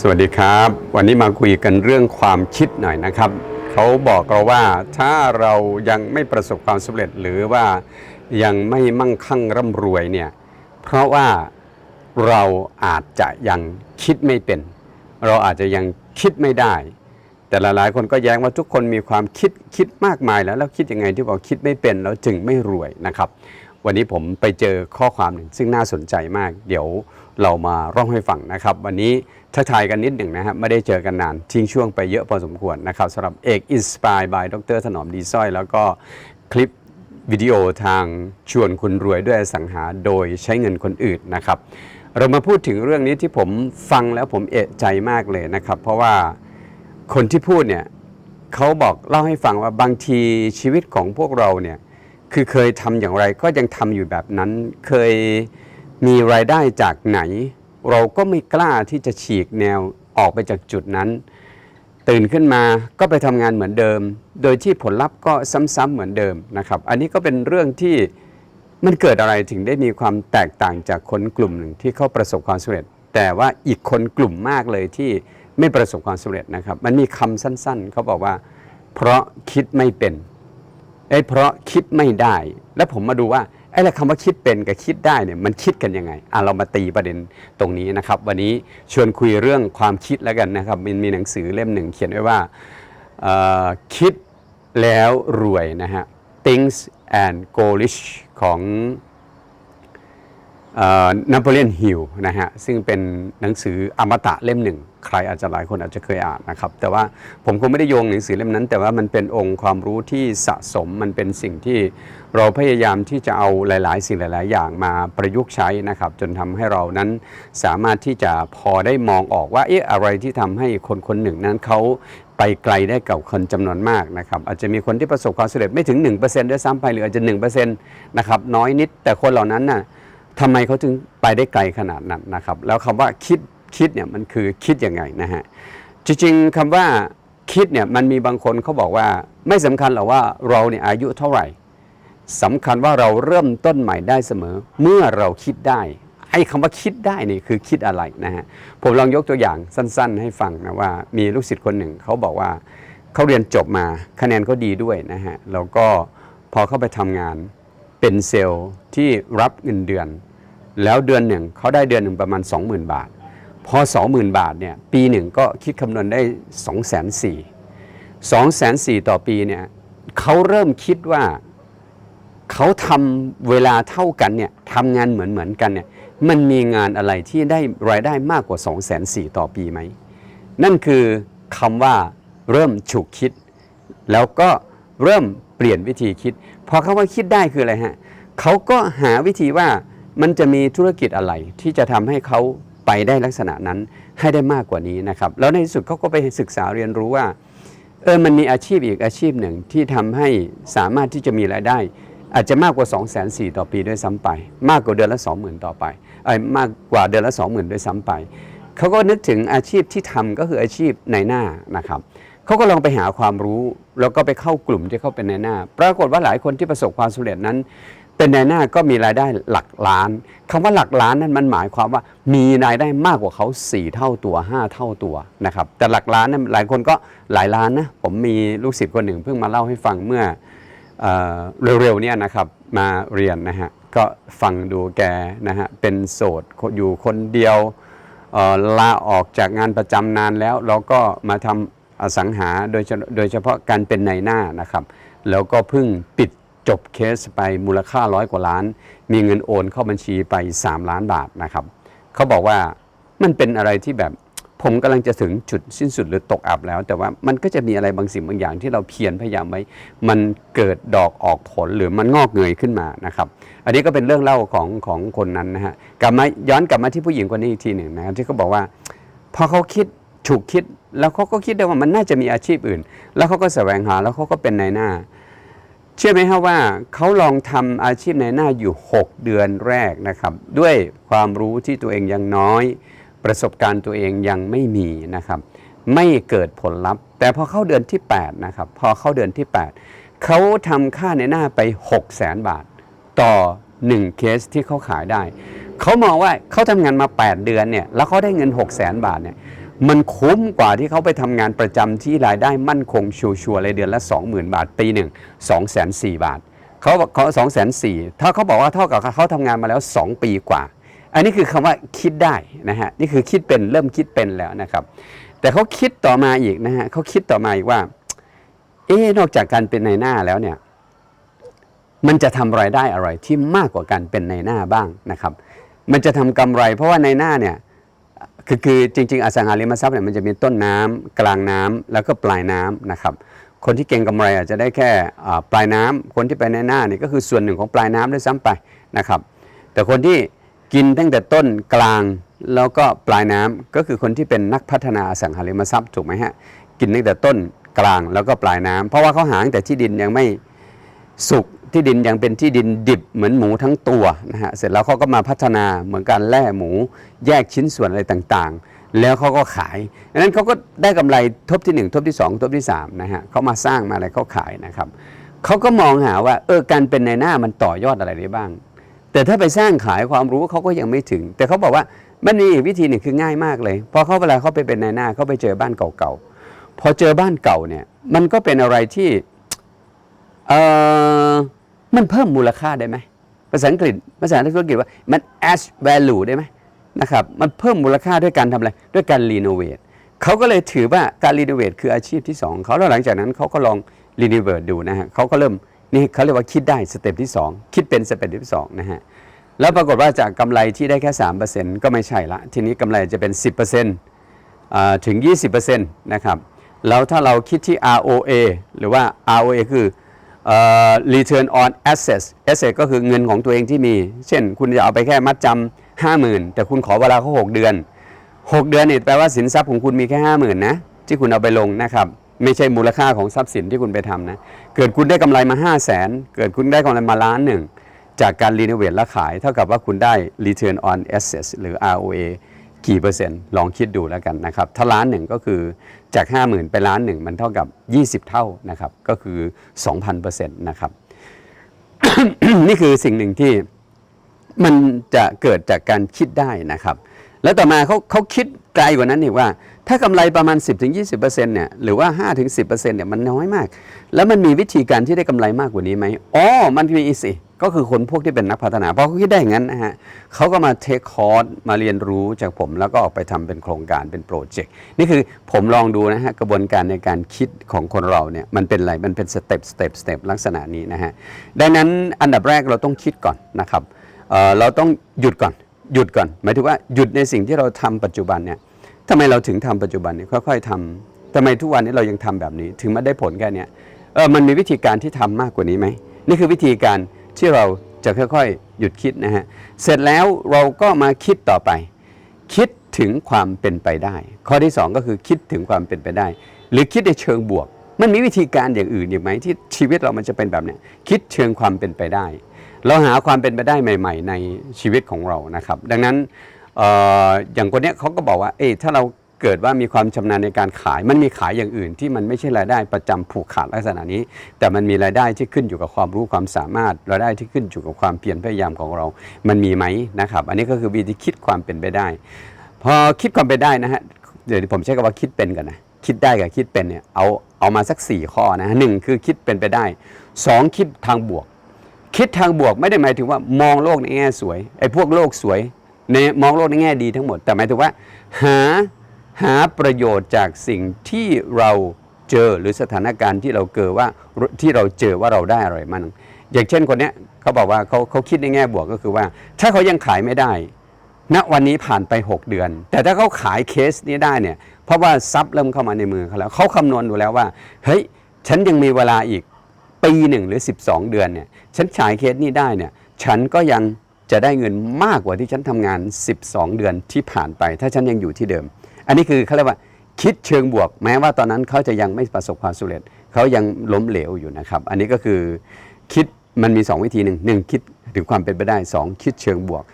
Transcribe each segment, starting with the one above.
สวัสดีครับ วันนี้มาคุยกันเรื่องความคิดหน่อยนะครับ เขาบอกเราว่าถ้าเรายังไม่ประสบความสำเร็จหรือว่ายังไม่มั่งคั่งร่ำรวยเนี่ยเพราะว่าเราอาจจะยังคิดไม่เป็น เราอาจจะยังคิดไม่ได้ แต่หลายๆ คนก็แย้งว่าทุกคนมีความคิดคิดมากมายแล้วแล้วคิดยังไงที่บอกคิดไม่เป็นแล้วจึงไม่รวยนะครับ วันนี้ผมไปเจอข้อความหนึ่งซึ่งน่าสนใจมาก เดี๋ยวเรามาร้องให้ฟังนะครับ วันนี้ทักทายกันนิดหนึ่งนะครับไม่ได้เจอกันนาน ทิ้งช่วงไปเยอะพอสมควรนะครับสำหรับเอก Inspire by ดรถนอมดีสร้อย แล้วก็คลิปวิดีโอทางชวนคุณรวยด้วยสังหาโดยใช้เงินคนอื่นนะครับ เรามาพูดถึงเรื่องนี้ที่ผมฟังแล้วผมเอะใจมากเลยนะครับ เพราะว่าคนที่พูดเนี่ยเขาบอกเล่าให้ฟังว่าบางทีชีวิตของพวกเราเนี่ย คือเคยทำอย่างไรก็ยังทำอยู่แบบนั้น เคยมีรายได้จากไหน เราก็ไม่กล้าที่จะฉีกแนวออกไปจากจุดนั้น ตื่นขึ้นมาก็ไปทำงานเหมือนเดิม โดยที่ผลลัพธ์ก็ซ้ำๆเหมือนเดิมนะครับ อันนี้ก็เป็นเรื่องที่มันเกิดอะไรถึงได้มีความแตกต่างจากคนกลุ่มหนึ่งที่เขาประสบความสำเร็จ แต่ว่าอีกคนกลุ่มมากเลยที่ไม่ประสบความสำเร็จนะครับ มันมีคำสั้นๆ เขาบอกว่า เพราะคิดไม่เป็น อ้เพราะคิดไม่ได้ แล้วผมมาดูว่าไอ้ละคำว่าคิดเป็นกับคิดได้เนี่ยมันคิดกันยังไงอะเรามาตีประเด็นตรงนี้นะครับ วันนี้ชวนคุยเรื่องความคิดแล้วกันนะครับมันมีหนังสือเล่มหนึ่งเขียนไว้ว่าคิดแล้วรวยนะฮะ Things and g o l i s h ของ นโปเลียนฮิลนะฮะซึ่งเป็นหนังสืออมตะเล่มหนึ่ง ใครอาจจะหลายคนอาจจะเคยอ่านนะครับ แต่ว่าผมคงไม่ได้โยงหนังสือเล่มนั้น แต่ว่ามันเป็นองค์ความรู้ที่สะสมมันเป็นสิ่งที่เราพยายามที่จะเอาหลาย ๆ สิ่งหลาย ๆ อย่างมาประยุกต์ใช้นะครับ จนทำให้เรานั้นสามารถที่จะพอได้มองออกว่าเอ๊ะอะไรที่ทำให้คนคนหนึ่งนั้นเขาไปไกลได้กับคนจำนวนมากนะครับอาจจะมีคนที่ประสบความสำเร็จไม่ถึง 1%ด้วยซ้ำไปหรืออาจจะ1%นะครับน้อยนิดแต่คนเหล่านั้นน่ะ ทำไมเขาถึงไปได้ไกลขนาดนั้นนะครับ แล้วคำว่าคิดคิดเนี่ยมันคือคิดยังไงนะฮะจริงๆคำว่าคิดเนี่ยมันมีบางคนเขาบอกว่าไม่สำคัญหรอกว่าเราเนี่ยอายุเท่าไหร่สำคัญว่าเราเริ่มต้นใหม่ได้เสมอ เมื่อเราคิดได้ไอ้คำว่าคิดได้นี่คือคิดอะไรนะฮะผมลองยกตัวอย่างสั้น ๆ ให้ฟังนะว่ามีลูกศิษย์คนหนึ่งเขาบอกว่าเขาเรียนจบมาคะแนนเขาดีด้วยนะฮะแล้วก็พอเข้าไปทำงาน เป็นเซลล์ที่รับเงินเดือน แล้วเดือนหนึ่งเขาได้เดือนหนึ่งประมาณ 20,000 บาท พอ 20,000 บาทเนี่ยปีหนึ่งก็คิดคำนวณได้ 2 4 0 0 0 2 4 0 0 0ต่อปีเนี่ยเขาเริ่มคิดว่าเขาทำเวลาเท่ากันเนี่ยทำงานเหมือนเหมือนๆกันเนี่ยมันมีงานอะไรที่ได้รายได้มากกว่า 2 4 0 0 0ต่อปีไหม นั่นคือคำว่าเริ่มฉุกคิด แล้วก็เริ่มเปลี่ยนวิธีคิด พอเขาว่าคิดได้คืออะไรฮะเขาก็หาวิธีว่ามันจะมีธุรกิจอะไรที่จะทำให้เขาไปได้ลักษณะนั้นให้ได้มากกว่านี้นะครับ แล้วในที่สุดเขาก็ไปศึกษาเรียนรู้ว่าเออมันมีอาชีพอีกอาชีพหนึ่งที่ทำให้สามารถที่จะมีรายได้ อาจจะมากกว่า 2 4 0 0 0ต่อปีด้วยซ้ำไป มากกว่าเดือนละ 20,000 ต่อไปเอ้มากกว่าเดือนละ 20,000 ด้วยซ้ำไปเขาก็นึกถึงอาชีพที่ทำก็คืออาชีพในหน้านะครับ เขาก็ลองไปหาความรู้ แล้วก็ไปเข้ากลุ่มที่เขาเป็นในหน้า ปรากฏว่าหลายคนที่ประสบความสำเร็จนั้น เป็นในหน้าก็มีรายได้หลักล้านคำว่าหลักล้านนั้นมันหมายความว่ามีรายได้มากกว่าเขา 4 เท่าตัว 5 เท่าตัวนะครับแต่หลักล้านนั้นหลายคนก็หลายล้านนะผมมีลูกศิษย์คนหนึ่งเพิ่งมาเล่าให้ฟังเมื่อเออเร็วๆเนี่ยนะครับมาเรียนนะฮะก็ฟังดูแกนะฮะเป็นโสดอยู่คนเดียวลาออกจากงานประจำนานแล้วเราก็มาทำ อสังหาโดยโดยเฉพาะการเป็นในหน้านะครับ แล้วก็เพิ่งปิดจบเคสไปมูลค่าร้อยกว่าล้าน มีเงินโอนเข้าบัญชีไป 3 ล้านบาทนะครับเขาบอกว่ามันเป็นอะไรที่แบบผมกำลังจะถึงจุดสิ้นสุดหรือตกอับแล้ว แต่ว่ามันก็จะมีอะไรบางสิ่งบางอย่างที่เราเพียรพยายามไว้ มันเกิดดอกออกผลหรือมันงอกเงยขึ้นมานะครับ อันนี้ก็เป็นเรื่องเล่าของของคนนั้นนะฮะกลับมาย้อนกลับมาที่ผู้หญิงคนนี้อีกทีหนึ่งนะครับที่เขาบอกว่าพอเขาคิด ฉุกคิดแล้วเขาก็คิดได้ว่ามันน่าจะมีอาชีพอื่น แล้วเขาก็แสวงหาแล้วเขาก็เป็นนายหน้า เชื่อไหมครับว่าเขาลองทำอาชีพในหน้าอยู่ 6 เดือนแรกนะครับ ด้วยความรู้ที่ตัวเองยังน้อย ประสบการณ์ตัวเองยังไม่มีนะครับ ไม่เกิดผลลัพธ์ แต่พอเข้าเดือนที่8นะครับพอเข้าเดือนที่ 8เขาทำค่าในหน้าไป6 0แสนบาท ต่อ 1 เคสที่เขาขายได้เขามองว่าเขาทำงานมา 8 เดือนเนี่ยแล้วเขาได้เงิน 6 0แสนบาทเนี่ย มันคุ้มกว่าที่เขาไปทำงานประจำที่รายได้มั่นคงชัวร์ๆเลยเดือนละ 20,000 บาท ปีหนึ่ง2 4 0 0 0บาทเขาบอกเขาสองแสนสี่ถ้าเขาบอกว่าเท่ากับเขาทำงานมาแล้ว 2 ปีกว่า อันนี้คือคำว่าคิดได้นะฮะนี่คือคิดเป็นเริ่มคิดเป็นแล้วนะครับ แต่เขาคิดต่อมาอีกนะฮะเขาคิดต่อมาอีกว่าเอ๊นอกจากการเป็นในายหน้าแล้วเนี่ยมันจะทำรายได้อะไรที่มากกว่าการเป็นในายหน้าบ้างนะครับ มันจะทำกำไรเพราะว่าในายหน้าเนี่ย คือคือจริง ๆอสังหาริมทรัพย์เนี่ยมันจะมีต้นน้ำกลางน้ำแล้วก็ปลายน้ำนะครับคนที่เก่งกำไรอาจจะได้แค่ปลายน้ำคนที่ไปในหน้าเนี่ยก็คือส่วนหนึ่งของปลายน้ำด้วยซ้ำไปนะครับ แต่คนที่กินตั้งแต่ต้นกลางแล้วก็ปลายน้ำก็คือคนที่เป็นนักพัฒนาอสังหาริมทรัพย์ถูกไหมฮะกินตั้งแต่ต้นกลางแล้วก็ปลายน้ำเพราะว่าเขาหาตั้งแต่ที่ดินยังไม่สุก ที่ดินยังเป็นที่ดินดิบเหมือนหมูทั้งตัวนะฮะเสร็จแล้วเขาก็มาพัฒนาเหมือนการแล่หมูแยกชิ้นส่วนอะไรต่างๆ แล้วเขาก็ขายดังนั้นเขาก็ได้กำไรทบที่ 1 ทบที่ 2 ทบที่3นะฮะเขามาสร้างมาอะไรเขาขายนะครับเขาก็มองหาว่าเออการเป็นในหน้ามันต่อยอดอะไรได้บ้าง แต่ถ้าไปสร้างขายความรู้เขาก็ยังไม่ถึง แต่เขาบอกว่ามันมีวิธีหนึ่งคือง่ายมากเลยพอเขาเวลาเขาไปเป็นในหน้าเขาไปเจอบ้านเก่าๆพอเจอบ้านเก่าเนี่ยมันก็เป็นอะไรที่เอ่อ มันเพิ่มมูลค่าได้ไหมภาษาอังกฤษภาษาธุรกิจว่ามัน add value ได้ไหมนะครับมันเพิ่มมูลค่าด้วยการทำอะไรด้วยการ renovate เขาก็เลยถือว่าการ renovate คืออาชีพที่สองเขาแล้วหลังจากนั้นเขาก็ลอง renovate ดูนะฮะเขาก็เริ่มนี่เขาเรียกว่าคิดได้สเต็ปที่ 2 คิดเป็นสเต็ปที่2นะฮะแล้วปรากฏว่าจากกำไรที่ได้แค่ 3%ก็ไม่ใช่ละ ทีนี้กำไรจะเป็น 10%อ่าถึง 20%นะครับแล้วถ้าเราคิดที่ ROA หรือว่า ROA คือ return on assets asset ก็คือเงินของตัวเองที่มี เช่น คุณจะเอาไปแค่มัดจำห้าหมื่นแต่คุณขอเวลาเขา6เดือน6เดือนนี่แปลว่าสินทรัพย์ของคุณมีแค่ห้าหมื่นนะที่คุณเอาไปลงนะครับไม่ใช่มูลค่าของทรัพย์สินที่คุณไปทำนะเกิดคุณได้กำไรมา 5 0 0แสนเกิดคุณได้กำไรมาล้านหนึ่งจากการรีโนเวทและขาย เท่ากับว่าคุณได้ return on assets หรือ ROA กี่เปอร์เซ็นต์ ลองคิดดูแล้วกันนะครับ ถ้าล้านหนึ่งก็คือ จาก 50,000 ไปล้านหนึ่งมันเท่ากับ 20 เท่านะครับก็คือ 2,000%นะครับ นี่คือสิ่งหนึ่งที่มันจะเกิดจากการคิดได้นะครับ แล้วต่อมาเขาเขาคิดไกลกว่านั้นอีกว่า ถ้ากำไรประมาณ 10-20%เนี่ยหรือว่า 5-10%เนี่ยมันน้อยมาก แล้วมันมีวิธีการที่ได้กำไรมากกว่านี้ไหมอ๋อมันมีสิ ก็คือคนพวกที่เป็นนักพัฒนา เพราะเขาคิดได้อย่างนั้นนะฮะเขาก็มาเทคคอร์สมาเรียนรู้จากผมแล้วก็ออกไปทำเป็นโครงการเป็นโปรเจกต์นี่คือผมลองดูนะฮะกระบวนการในการคิดของคนเราเนี่ยมันเป็นอะไรมันเป็นสเต็ปสเต็ปสเต็ปลักษณะนี้นะฮะดังนั้นอันดับแรกเราต้องคิดก่อนนะครับเเราต้องหยุดก่อนหยุดก่อน หมายถึงว่าหยุดในสิ่งที่เราทำปัจจุบันเนี่ยทำไมเราถึงทำปัจจุบันเนี่ยค่อยๆทำทำไมทุกวันนี้เรายังทำแบบนี้ ถึงมาได้ผลแค่เนี้ยเออมันมีวิธีการที่ทำมากกว่านี้ไหมนี่คือวิธีการ ที่เราจะค่อยๆ หยุดคิดนะฮะ เสร็จแล้วเราก็มาคิดต่อไป คิดถึงความเป็นไปได้ ข้อที่ 2 ก็คือคิดถึงความเป็นไปได้ หรือคิดในเชิงบวก มันมีวิธีการอย่างอื่นอีกไหมที่ชีวิตเรามันจะเป็นแบบเนี้ยคิดเชิงความเป็นไปได้ เราหาความเป็นไปได้ใหม่ ๆ ในชีวิตของเรานะครับ ดังนั้นอออย่างคนเนี้ยเขาก็บอกว่า เอ้ถ้าเรา เกิดว่ามีความชำนาญในการขาย มันมีขายอย่างอื่นที่มันไม่ใช่รายได้ประจำผูกขาดลักษณะนี้ แต่มันมีรายได้ที่ขึ้นอยู่กับความรู้ความสามารถรายได้ที่ขึ้นอยู่กับความเพียรพยายามของเรา มันมีไหมนะครับ อันนี้ก็คือวิธีคิดความเป็นไปได้ พอคิดความเป็นได้นะฮะเดี๋ยวผมใช้คำว่าคิดเป็นกันนะคิดได้กับคิดเป็นเนี่ยเอาเอามาสัก 4 ข้อนะหนึ่งคือคิดเป็นไปได้ 2 คิดทางบวก คิดทางบวกไม่ได้หมายถึงว่ามองโลกในแง่สวยไอ้พวกโลกสวยในมองโลกในแง่ดีทั้งหมด แต่หมายถึงว่าหา หาประโยชน์จากสิ่งที่เราเจอหรือสถานการณ์ที่เราเกิดว่าที่เราเจอว่าเราได้อะไรมั่งอย่างเช่นคนเนี้ยเขาบอกว่าเขาเขาคิดในแง่บวกก็คือว่า ถ้าเขายังขายไม่ได้ณวันนี้ผ่านไป 6 เดือน แต่ถ้าเขาขายเคสนี้ได้เนี่ยเพราะว่าทรัพย์เริ่มเข้ามาในมือเขาแล้วเขาคำนวณดูแล้วว่าเฮ้ยฉันยังมีเวลาอีกปีหนึ่งหรือ 12 เดือนเนี่ยฉันขายเคสนี้ได้เนี่ยฉันก็ยังจะได้เงินมากกว่าที่ฉันทำงาน 12 เดือนที่ผ่านไป ถ้าฉันยังอยู่ที่เดิม อันนี้คือเขาเรียกว่าคิดเชิงบวก แม้ว่าตอนนั้นเขาจะยังไม่ประสบความสำเร็จเขายังล้มเหลวอยู่นะครับ อันนี้ก็คือคิดมันมี 2 วิธีหนึ่งหนึ่งคิดถึงความเป็นไปได้ 2 คิดเชิงบวก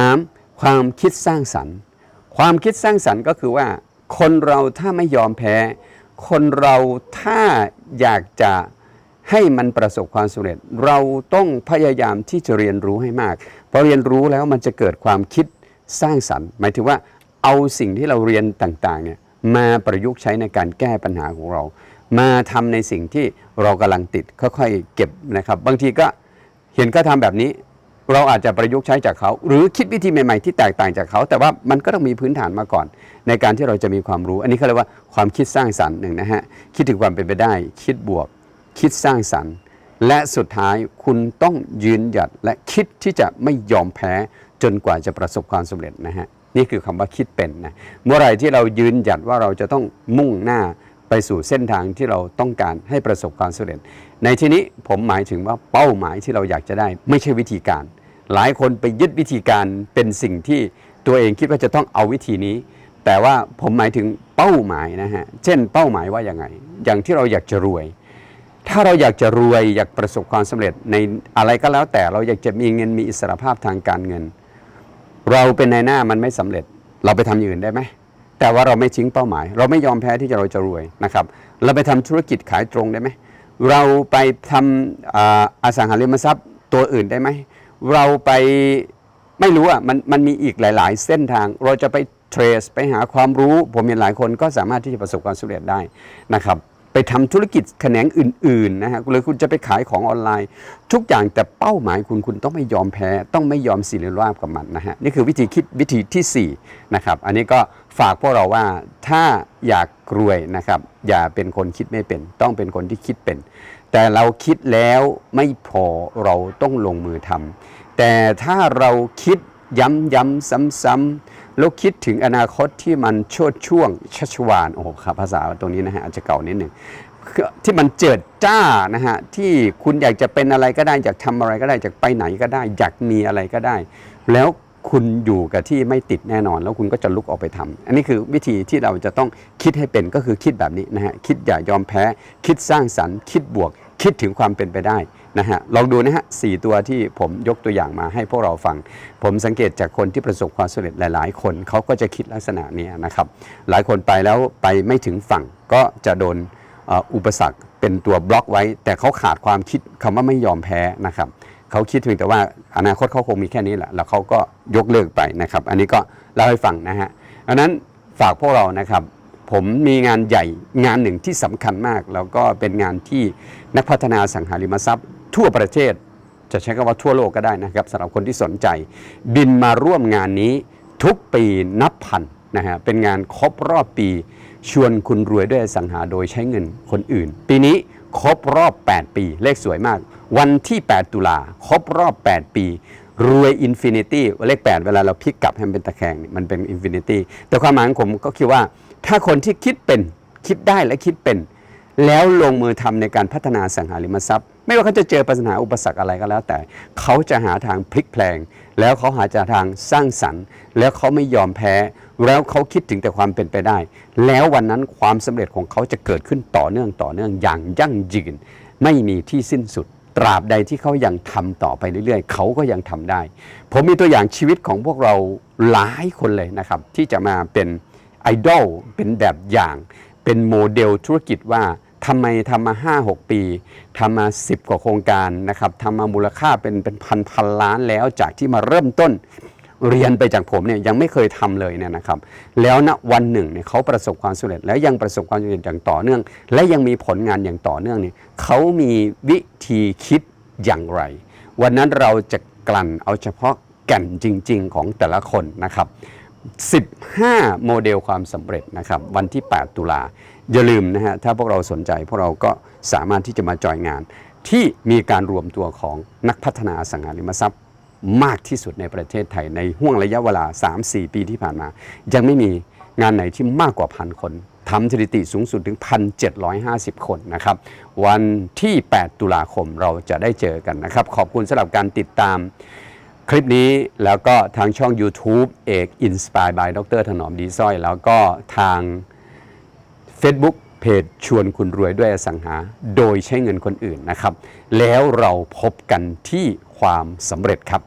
3. ความคิดสร้างสรรค์ ความคิดสร้างสรรค์ก็คือว่า คนเราถ้าไม่ยอมแพ้ คนเราถ้าอยากจะให้มันประสบความสำเร็จ เราต้องพยายามที่จะเรียนรู้ให้มากพอเรียนรู้แล้วมันจะเกิดความคิดสร้างสรรค์ หมายถึงว่า เอาสิ่งที่เราเรียนต่างๆเนี่ยมาประยุกต์ใช้ในการแก้ปัญหาของเรา มาทำในสิ่งที่เรากำลังติดค่อยๆเก็บนะครับ บางทีก็เห็นก็ทำแบบนี้ เราอาจจะประยุกต์ใช้จากเขา หรือคิดวิธีใหม่ๆที่แตกต่างจากเขา แต่ว่ามันก็ต้องมีพื้นฐานมาก่อน ในการที่เราจะมีความรู้ อันนี้เขาเรียกว่าความคิดสร้างสรรค์หนึ่งนะฮะคิดถึงความเป็นไปได้ คิดบวก คิดสร้างสรรค์ และสุดท้ายคุณต้องยืนหยัดและคิดที่จะไม่ยอมแพ้จนกว่าจะประสบความสำเร็จนะฮะ นี่คือคำว่าคิดเป็นนะเมื่อไรที่เรายืนหยัดว่าเราจะต้องมุ่งหน้าไปสู่เส้นทางที่เราต้องการให้ประสบความสำเร็จ ในที่นี้ผมหมายถึงว่าเป้าหมายที่เราอยากจะได้ ไม่ใช่วิธีการ หลายคนไปยึดวิธีการเป็นสิ่งที่ตัวเองคิดว่าจะต้องเอาวิธีนี้ แต่ว่าผมหมายถึงเป้าหมายนะฮะเช่น เป้าหมายว่าอย่างไง อย่างที่เราอยากจะรวย ถ้าเราอยากจะรวยอยากประสบความสำเร็จในอะไรก็แล้วแต่เราอยากจะมีเงินมีอิสรภาพทางการเงิน เราเป็นในายหน้ามันไม่สำเร็จ เราไปทำอย่างอื่นได้ไหมแต่ว่าเราไม่ทิ้งเป้าหมาย เราไม่ยอมแพ้ที่จะเราจะรวยนะครับ เราไปทำธุรกิจขายตรงได้ไหมเราไปทำอ่าอสังหาริมทรัพย์ตัวอื่นได้ไหมเราไปไม่รู้อะมันมันมีอีกหลาย ๆ เส้นทางเราจะไปเทรสไปหาความรู้ ผมเห็นหลายคนก็สามารถที่จะประสบความสำเร็จได้นะครับ ไปทำธุรกิจแขนงอื่นๆนะฮะหรือคุณจะไปขายของออนไลน์ ทุกอย่างแต่เป้าหมายคุณคุณต้องไม่ยอมแพ้ ต้องไม่ยอมสิริราบกับมันนะฮะนี่คือวิธีคิดวิธีที่4นะครับอันนี้ก็ฝากพวกเราว่าถ้าอยากรวยนะครับอย่าเป็นคนคิดไม่เป็น ต้องเป็นคนที่คิดเป็น แต่เราคิดแล้วไม่พอเราต้องลงมือทำแต่ถ้าเราคิดย้ำย้ำซ้ำๆ แล้วคิดถึงอนาคตที่มันชดช่วงชัชวานโอ้โหครับภาษาตรงนี้นะฮะอาจจะเก่านิดหนึ่งที่มันเจิดจ้านะฮะที่คุณอยากจะเป็นอะไรก็ได้อยากทำอะไรก็ได้อยากไปไหนก็ได้อยากมีอะไรก็ได้ แล้วคุณอยู่กับที่ไม่ติดแน่นอน แล้วคุณก็จะลุกออกไปทำอันนี้คือวิธีที่เราจะต้องคิดให้เป็นก็คือคิดแบบนี้นะฮะคิดอย่ายอมแพ้ คิดสร้างสรรค์ คิดบวก คิดถึงความเป็นไปได้นะฮะลองดูนะฮะสี่ตัวที่ผมยกตัวอย่างมาให้พวกเราฟัง ผมสังเกตจากคนที่ประสบความสำเร็จหลาย ๆ คนเขาก็จะคิดลักษณะนี้นะครับ หลายคนไปแล้วไปไม่ถึงฝั่งก็จะโดนอุปสรรคเป็นตัวบล็อกไว้ แต่เขาขาดความคิดคำว่าไม่ยอมแพ้นะครับเขาคิดเพียงแต่ว่าอนาคตเขาคงมีแค่นี้แหละแล้วเขาก็ยกเลิกไปนะครับ อันนี้ก็เล่าให้ฟังนะฮะอันนั้นฝากพวกเรานะครับ ผมมีงานใหญ่งานหนึ่งที่สำคัญมาก แล้วก็เป็นงานที่นักพัฒนาสังหาริมทรัพย์ ทั่วประเทศ จะใช้คำว่าทั่วโลกก็ได้นะครับสำหรับคนที่สนใจ บินมาร่วมงานนี้ทุกปีนับพันนะฮะเป็นงานครบรอบปี ชวนคุณรวยด้วยสังหาโดยใช้เงินคนอื่น ปีนี้ครบรอบ 8 ปี เลขสวยมาก วันที่ 8 ตุลาครบรอบ 8 ปี รวยอินฟินิตี้เลข 8 เวลาเราพลิกกลับให้มันเป็นตะแคงนี่มันเป็นอินฟินิตี้แต่ความหมายของผมก็คิดว่าถ้าคนที่คิดเป็นคิดได้และคิดเป็น แล้วลงมือทำในการพัฒนาสังหาริมทรัพย์ ไม่ว่าเขาจะเจอปัญหาอุปสรรคอะไรก็แล้ว แต่เขาจะหาทางพลิกแพลง แล้วเขาหาจะทางสร้างสรรค์ แล้วเขาไม่ยอมแพ้ แล้วเขาคิดถึงแต่ความเป็นไปได้ แล้ววันนั้นความสำเร็จของเขาจะเกิดขึ้นต่อเนื่องต่อเนื่องอย่างยั่งยืน ไม่มีที่สิ้นสุด ราบใดที่เขายังทำต่อไปเรื่อยๆ เขาก็ยังทำได้ ผมมีตัวอย่างชีวิตของพวกเราหลายคนเลยนะครับ ที่จะมาเป็นไอดอลเป็นแบบอย่าง เป็นโมเดลธุรกิจว่าทำไมทำมา 5 6 ปีทำมา 10 กว่าโครงการนะครับทำมามูลค่าเป็นเป็นพันพันล้านแล้วจากที่มาเริ่มต้น เรียนไปจากผมเนี่ยยังไม่เคยทำเลยเนี่ยนะครับ แล้วณวันหนึ่งเนี่ยเขาประสบความสำเร็จ แล้วยังประสบความสำเร็จอย่างต่อเนื่อง และยังมีผลงานอย่างต่อเนื่องเนี่ยเขามีวิธีคิดอย่างไร วันนั้นเราจะกลั่นเอาเฉพาะแก่นจริง ๆ ของแต่ละคนนะครับ 15 โมเดลความสำเร็จนะครับวันที่ 8 ตุลาอย่าลืมนะฮะถ้าพวกเราสนใจพวกเราก็สามารถที่จะมาจอยงาน ที่มีการรวมตัวของนักพัฒนาสังหาริมทรัพย์ มากที่สุดในประเทศไทยในห่วงระยะเวลา 3-4 ปีที่ผ่านมา ยังไม่มีงานไหนที่มากกว่าพันคนทำสถิติสูงสุดถึง 1,750 คนนะครับ วันที่ 8 ตุลาคมเราจะได้เจอกันนะครับ ขอบคุณสำหรับการติดตามคลิปนี้แล้วก็ทางช่อง YouTube เอก Inspire by ดรถนอมดีสร้อย แล้วก็ทาง Facebook เพจชวนคุณรวยด้วยอสังหา โดยใช้เงินคนอื่นนะครับ แล้วเราพบกันที่ความสำเร็จครับ